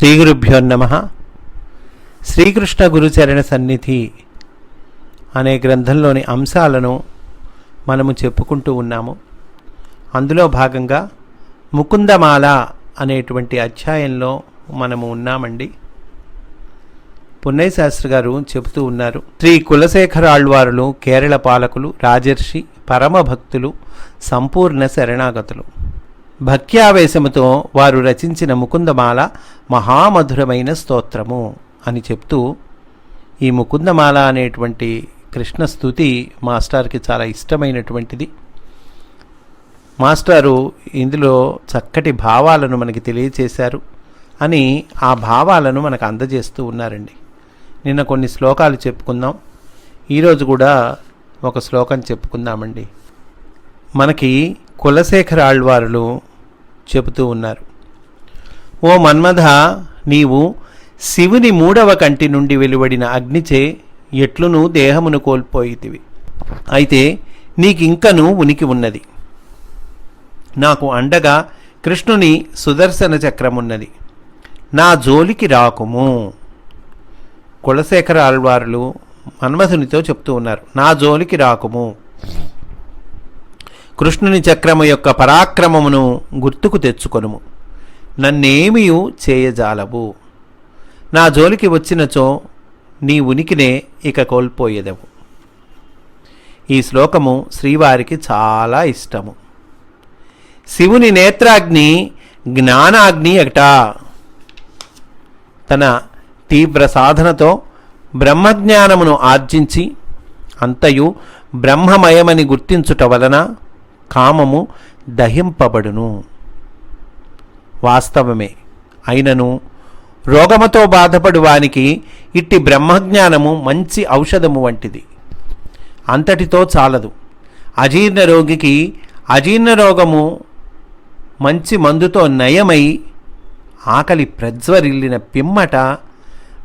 శ్రీ గురుభ్యో నమ. శ్రీకృష్ణ గురుచరణ సన్నిధి అనే గ్రంథంలోని అంశాలను మనము చెప్పుకుంటూ ఉన్నాము. అందులో భాగంగా ముకుందమాల అనేటువంటి అధ్యాయంలో మనము ఉన్నామండి. పున్నయ్య శాస్త్రి గారు చెబుతూ ఉన్నారు శ్రీ కులశేఖర ఆళ్వారులు కేరళ పాలకులు రాజర్షి పరమభక్తులు సంపూర్ణ శరణాగతులు. భక్త్యావేశముతో వారు రచించిన ముకుందమాల మహామధురమైన స్తోత్రము అని చెప్తూ ఈ ముకుందమాల అనేటువంటి కృష్ణ స్థుతి మాస్టార్కి చాలా ఇష్టమైనటువంటిది. మాస్టారు ఇందులో చక్కటి భావాలను మనకి తెలియచేశారు అని ఆ భావాలను మనకు అందజేస్తూ ఉన్నారండి. నిన్న కొన్ని శ్లోకాలు చెప్పుకుందాం. ఈరోజు కూడా ఒక శ్లోకం చెప్పుకుందామండి. మనకి కులశేఖర ఆళ్వారులు చెబుతూ ఉన్నారు. ఓ మన్మథ నీవు శివుని మూడవ కంటి నుండి వెలువడిన అగ్నిచే ఎట్లునూ దేహమును కోల్పోయితివి. అయితే నీకింకను ఉనికి ఉన్నది. నాకు అండగా కృష్ణుని సుదర్శన చక్రమున్నది. నా జోలికి రాకుము. కులశేఖర ఆళ్వారులు మన్మథునితో చెప్తూ ఉన్నారు. నా జోలికి రాకుము. కృష్ణుని చక్రము యొక్క పరాక్రమమును గుర్తుకు తెచ్చుకొనుము. నన్నేమియు చేయజాలవు. నా జోలికి వచ్చినచో నీ ఉనికినే ఇక కోల్పోయేదవు. ఈ శ్లోకము శ్రీవారికి చాలా ఇష్టము. శివుని నేత్రాగ్ని జ్ఞానాగ్ని అట తన తీవ్ర సాధనతో బ్రహ్మజ్ఞానమును ఆర్జించి అంతయు బ్రహ్మమయమని గుర్తించుట వలన కామము దహింపబడును. వాస్తవమే. అయినను రోగముతో బాధపడు వానికి ఇట్టి బ్రహ్మజ్ఞానము మంచి ఔషధము వంటిది. అంతటితో చాలదు. అజీర్ణ రోగికి అజీర్ణ రోగము మంచి మందుతో నయమై ఆకలి ప్రజ్వరిల్లిన పిమ్మట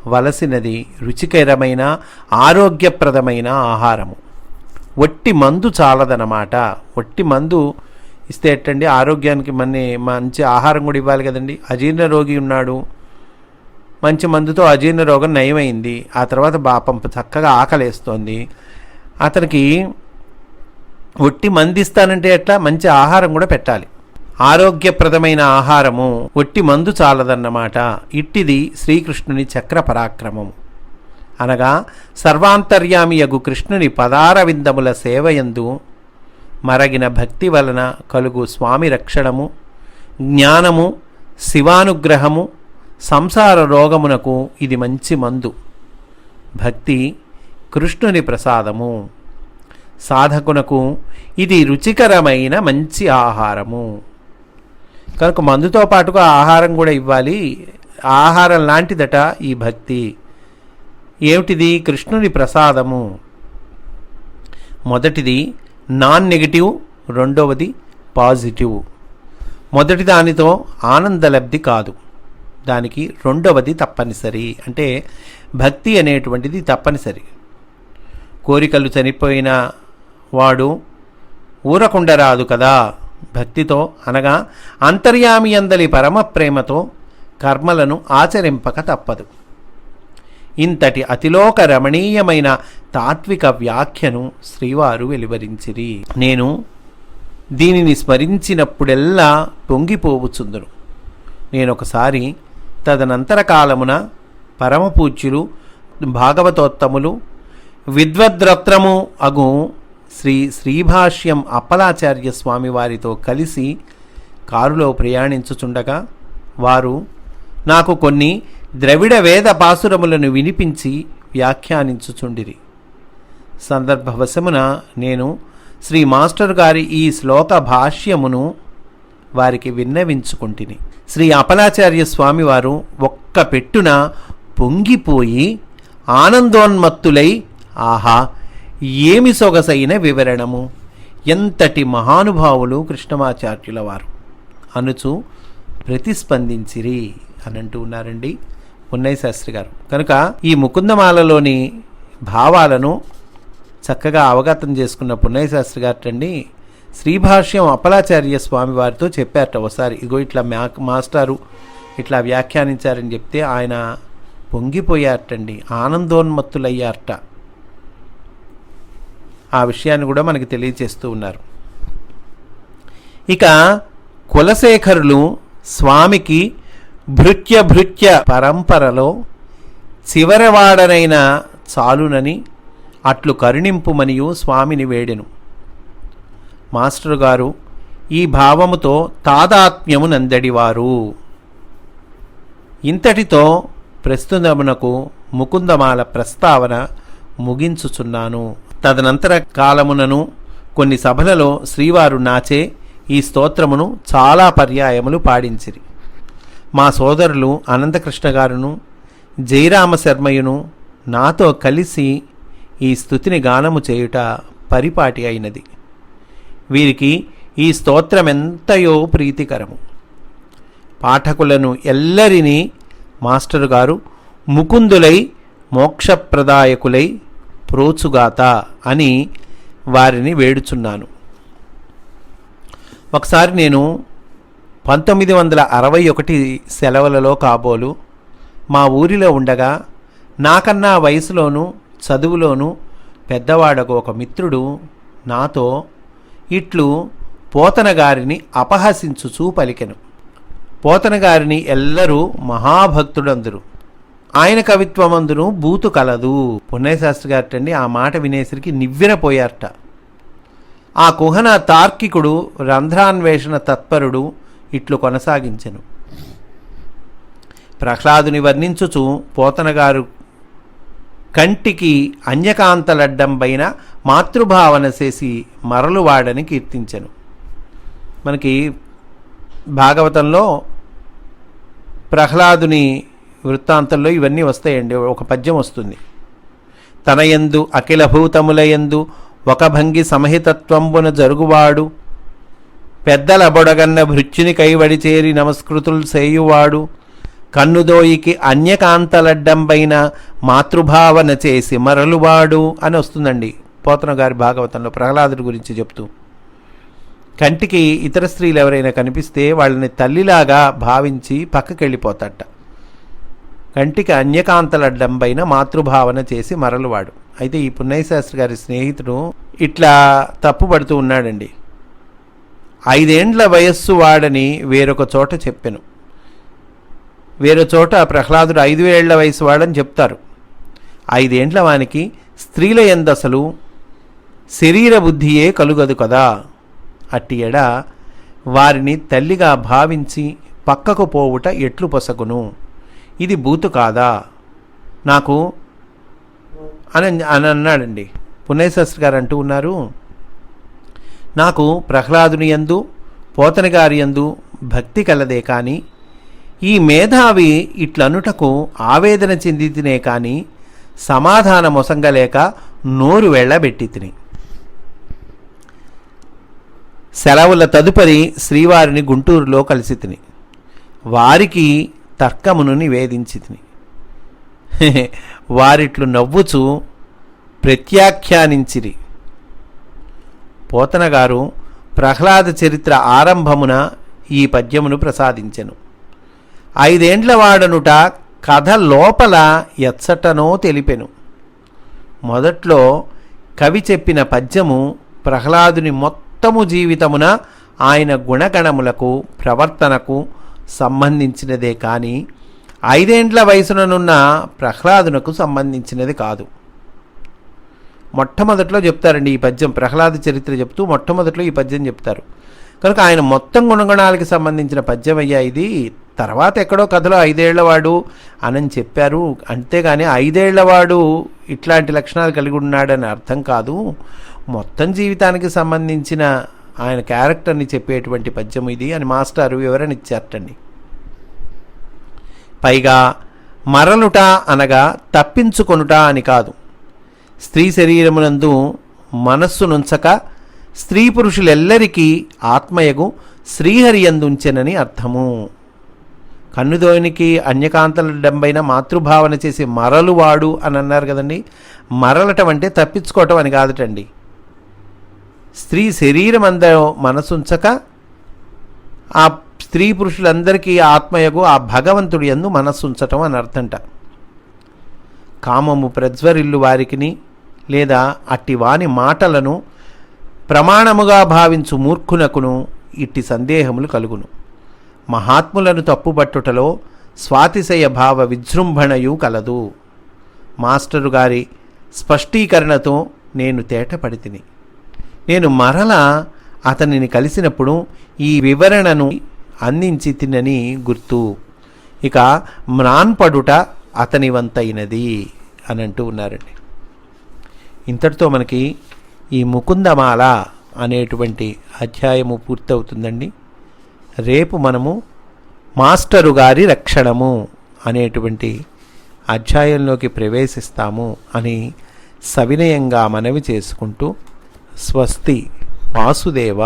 వలసినది రుచికరమైన ఆరోగ్యప్రదమైన ఆహారము. ఒట్టి మందు చాలదనమాట ఒట్టి మందు ఇస్తే ఎట్టండి? ఆరోగ్యానికి మన మంచి ఆహారం కూడా ఇవ్వాలి కదండి. అజీర్ణ రోగి ఉన్నాడు. మంచి మందుతో అజీర్ణ రోగం నయమైంది. ఆ తర్వాత బాపం చక్కగా ఆకలేస్తోంది. అతనికి ఒట్టి మందిస్తానంటే ఎట్లా? మంచి ఆహారం కూడా పెట్టాలి. ఆరోగ్యప్రదమైన ఆహారము ఒట్టి మందు చాలదన్నమాట. ఇట్టిది శ్రీకృష్ణుని చక్ర పరాక్రమము అనగా సర్వాంతర్యామియగు కృష్ణుని పదారవిందముల సేవయందు మరగిన భక్తి వలన కలుగు స్వామి రక్షణము జ్ఞానము శివానుగ్రహము సంసార రోగమునకు ఇది మంచి మందు. భక్తి కృష్ణుని ప్రసాదము. సాధకునకు ఇది రుచికరమైన మంచి ఆహారము. కనుక మందుతో పాటుగా ఆహారం కూడా ఇవ్వాలి. ఆహారం లాంటిదట ఈ భక్తి. ఏమిటిది కృష్ణుని ప్రసాదము? మొదటిది నాన్ నెగిటివ్ రెండవది పాజిటివ్. మొదటి దానితో ఆనందలబ్ధి కాదు. దానికి రెండవది తప్పనిసరి. అంటే భక్తి అనేటువంటిది తప్పనిసరి. కోరికలు చనిపోయిన వాడు ఊరకుండరాదు కదా. భక్తితో అనగా అంతర్యామి అందలి పరమ ప్రేమతో కర్మలను ఆచరింపక తప్పదు. ఇంతటి అతిలోక రమణీయమైన తాత్విక వ్యాఖ్యను శ్రీవారు వెలువరించిరి. నేను దీనిని స్మరించినప్పుడెల్లా పొంగిపోవుచుందును నేనొకసారి తదనంతర కాలమున పరమపూజ్యులు భాగవతోత్తములు విద్వద్రత్రము అగు శ్రీ శ్రీభాష్యం అప్పలాచార్య స్వామి వారితో కలిసి కారులో ప్రయాణించుచుండగా వారు నాకు కొన్ని ద్రవిడ వేద పాసురములను వినిపించి వ్యాఖ్యానించుచుండిరి. సందర్భవశమున నేను శ్రీ మాస్టర్ గారి ఈ శ్లోక భాష్యమును వారికి విన్నవించుకుంటుని. శ్రీ అపలాచార్య స్వామివారు ఒక్క పెట్టున పొంగిపోయి ఆనందోన్మత్తులై ఆహా ఏమి సొగసైన వివరణము? ఎంతటి మహానుభావులు కృష్ణమాచార్యుల వారు? అనుచు ప్రతిస్పందించిరి అని అంటూ ఉన్నారండి. ఉన్నయ్య శాస్త్రి గారు. కనుక ఈ ముకుందమాలలోని భావాలను చక్కగా అవగతం చేసుకున్న పున్నయ్య శాస్త్రి గారండి శ్రీభాష్యం అప్పలాచార్య స్వామి వారితో చెప్పారట ఒకసారి ఇగో ఇట్లా మ్యా మాస్టారు ఇట్లా వ్యాఖ్యానించారని చెప్తే ఆయన పొంగిపోయారటండి. ఆనందోన్మత్తులయ్యారట. ఆ విషయాన్ని కూడా మనకి తెలియచేస్తూ ఉన్నారు. ఇక కులశేఖరులు స్వామికి భృత్య భృత్య పరంపరలో చివరివాడనైన చాలునని అట్లు కరుణింపుమనియు స్వామిని వేడెను. మాస్టర్ గారు ఈ భావముతో తాదాత్మ్యము నందడివారు. ఇంతటితో ప్రస్తుతమునకు ముకుందమాల ప్రస్తావన ముగించుచున్నాను. తదనంతర కాలమునను కొన్ని సభలలో శ్రీవారు నాచే ఈ స్తోత్రమును చాలా పర్యాయములు పాడించిరి. మా సోదరులు అనంతకృష్ణ గారును జయరామ శర్మయును నాతో కలిసి ఈ స్థుతిని గానము చేయుట పరిపాటి అయినది. వీరికి ఈ స్తోత్రమెంతయో ప్రీతికరము. పాఠకులను ఎల్లరినీ మాస్టరు గారు ముకుందులై మోక్షప్రదాయకులై ప్రోచుగాత అని వారిని వేడుచున్నాను. ఒకసారి నేను పంతొమ్మిది వందల అరవై ఒకటి సెలవులలో కాబోలు మా ఊరిలో ఉండగా నాకన్నా వయసులోనూ చదువులోనూ పెద్దవాడకు ఒక మిత్రుడు నాతో ఇట్లు పోతన గారిని అపహసించుచూ పలికెను. పోతన గారిని ఎల్లరూ మహాభక్తుడందురు. ఆయన కవిత్వమందును బూతు కలదు. పుణ్యశాస్త్రి గారటండి ఆ మాట వినేసరికి నివ్వెరపోయారట ఆ కుహన తార్కికుడు రంధ్రాన్వేషణ తత్పరుడు ఇట్లు కొనసాగించెను. ప్రహ్లాదుని వర్ణించుచు పోతనగారు కంటికి అన్యకాంతలడ్డం పైన మాతృభావన చేసి మరలువాడని కీర్తించెను. మనకి భాగవతంలో ప్రహ్లాదుని వృత్తాంతంలో ఇవన్నీ వస్తాయండి ఒక పద్యం వస్తుంది. తనయందు అఖిల భూతములయందు ఒక భంగి సమహితత్వంబున జరుగువాడు పెద్దల బొడగన్న భృత్యుని కైవడి చేరి నమస్కృతులు చేయువాడు. కన్నుదోయికి అన్యకాంతలడ్డంపైన మాతృభావన చేసి మరలువాడు అని వస్తుందండి. పోతన గారి భాగవతంలో ప్రహ్లాదుడి గురించి చెప్తూ. కంటికి ఇతర స్త్రీలు ఎవరైనా కనిపిస్తే వాళ్ళని తల్లిలాగా భావించి పక్కకి వెళ్ళిపోతాట కంటికి అన్యకాంతలడ్డంపైన మాతృభావన చేసి మరలువాడు. అయితే ఈ పున్నయ్యశాస్త్రి గారి స్నేహితుడు ఇట్లా తప్పుపడుతూ ఉన్నాడండి. ఐదేండ్ల వయస్సు వాడని వేరొక చోట చెప్పెను. వేరే చోట ప్రహ్లాదుడు ఐదు ఏళ్ళ వయసు వాడని చెప్తారు. ఐదేండ్ల వానికి స్త్రీల ఎందసలు శరీర బుద్ధియే కలుగదు కదా? అట్టి ఎడ వారిని తల్లిగా భావించి పక్కకు పోవుట ఎట్లు పొసగును? ఇది బూతు కాదా? నాకు అని అని అన్నాడండి పుణ్యశాస్త్రి గారు అంటూ ఉన్నారు. నాకు ప్రహ్లాదుని యందు పోతన గారి యందు భక్తి కలదే కానీ ఈ మేధావి ఇట్లనుటకు ఆవేదన చెంది తినే కానీ సమాధాన మొసంగలేక నోరు వెళ్ళబెట్టి తిని సెలవుల తదుపరి శ్రీవారిని గుంటూరులో కలిసి తిని వారికి తర్కమును నివేదించి తిని వారిట్లు నవ్వుచు ప్రత్యాఖ్యానించిరి. పోతనగారు ప్రహ్లాద చరిత్ర ఆరంభమున ఈ పద్యమును ప్రసాదించెను. ఐదేండ్ల వాడనుట కథ లోపల ఎచ్చటనో తెలిపెను. మొదట్లో కవి చెప్పిన పద్యము ప్రహ్లాదుని మొత్తము జీవితమున ఆయన గుణగణములకు ప్రవర్తనకు సంబంధించినదే కానీ ఐదేండ్ల వయసుననున్న ప్రహ్లాదునకు సంబంధించినది కాదు. మొట్టమొదట్లో చెప్తారండి ఈ పద్యం ప్రహ్లాద చరిత్ర చెప్తూ మొట్టమొదట్లో ఈ పద్యం చెప్తారు. కనుక ఆయన మొత్తం గుణగణాలకి సంబంధించిన పద్యం అయ్యా ఇది. తర్వాత ఎక్కడో కథలో ఐదేళ్ళవాడు అని చెప్పారు. అంతేగాని ఐదేళ్ళవాడు ఇట్లాంటి లక్షణాలు కలిగి ఉన్నాడని అర్థం కాదు. మొత్తం జీవితానికి సంబంధించిన ఆయన క్యారెక్టర్ని చెప్పేటువంటి పద్యం ఇది అని మాస్టారు వివరణ ఇచ్చారటండి. పైగా మరలుట అనగా తప్పించుకొనుట అని కాదు. స్త్రీ శరీరమునందు మనస్సునుంచక స్త్రీ పురుషులెల్లరికీ ఆత్మయగు శ్రీహరియందుంచెనని అర్థము. కన్నుదోనికి అన్యకాంతల డెంబైన మాతృభావన చేసి మరలువాడు అని అన్నారు కదండి. మరలటం అంటే తప్పించుకోవటం అని కాదటండి. స్త్రీ శరీరం అంద మనసుంచక ఆ స్త్రీ పురుషులందరికీ ఆత్మయగు ఆ భగవంతుడి యందు మనస్సుంచటం అని అర్థంట కామము ప్రజ్వరిల్లు వారికిని లేదా అట్టి వాని మాటలను ప్రమాణముగా భావించు మూర్ఖునకును ఇట్టి సందేహములు కలుగును. మహాత్ములను తప్పుబట్టుటలో స్వాతిశయ భావ విజృంభణయు కలదు. మాస్టరు గారి స్పష్టీకరణతో నేను తేటపడి తిని నేను మరలా అతనిని కలిసినప్పుడు ఈ వివరణను అందించి తినని గుర్తు. ఇక మ్రాన్పడుట అతని వంతైనది అని అంటూ ఉన్నారండి. ఇంతటితో మనకి ఈ ముకుందమాల అనేటువంటి అధ్యాయము పూర్తవుతుందండి. రేపు మనము మాస్టరు గారి రక్షణము అనేటువంటి అధ్యాయంలోకి ప్రవేశిస్తాము అని సవినయంగా మనవి చేసుకుంటూ స్వస్తి వాసుదేవ.